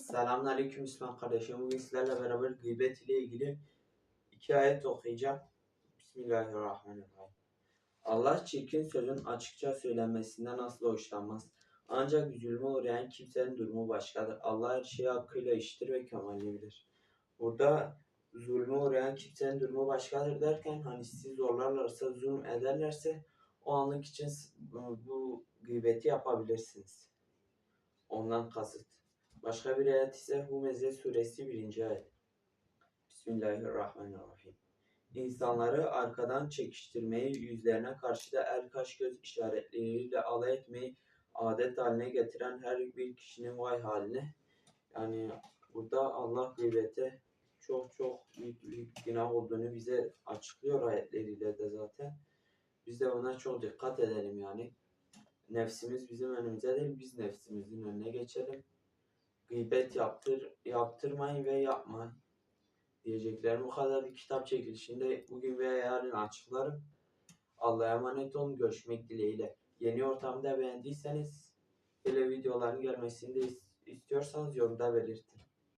Selamünaleyküm Müslüman kardeşim. Bugün sizlerle beraber gıybet ile ilgili iki ayet okuyacağım. Bismillahirrahmanirrahim. Allah çirkin sözün açıkça söylenmesinden asla hoşlanmaz. Ancak zulme uğrayan kimsenin durumu başkadır. Allah her şeyi hakkıyla işitir ve kemalini bilir. Burada zulme uğrayan kimsenin durumu başkadır derken hani sizi zorlarlarsa, zulüm ederlerse o anlık için bu gıybeti yapabilirsiniz. Ondan kasıt. Başka bir ayet ise Humeze suresi 1. ayet. Bismillahirrahmanirrahim. İnsanları arkadan çekiştirmeyi, yüzlerine karşı da el kaş göz işaretleriyle alay etmeyi adet haline getiren her bir kişinin vay haline. Yani burada Allah gıybete çok çok büyük, büyük günah olduğunu bize açıklıyor ayetleriyle de zaten. Biz de ona çok dikkat edelim yani. Nefsimiz bizim önümüze değil, biz nefsimizin önüne geçelim gıybet yaptır, yaptırmayın ve yapmayın. Diyeceklerim bu kadar. Kitap çekilişinde bugün veya yarın açıklarım. Allah'a emanet olun. Görüşmek dileğiyle. Yeni ortamda beğendiyseniz böyle videoların gelmesini de istiyorsanız yorumda belirtin.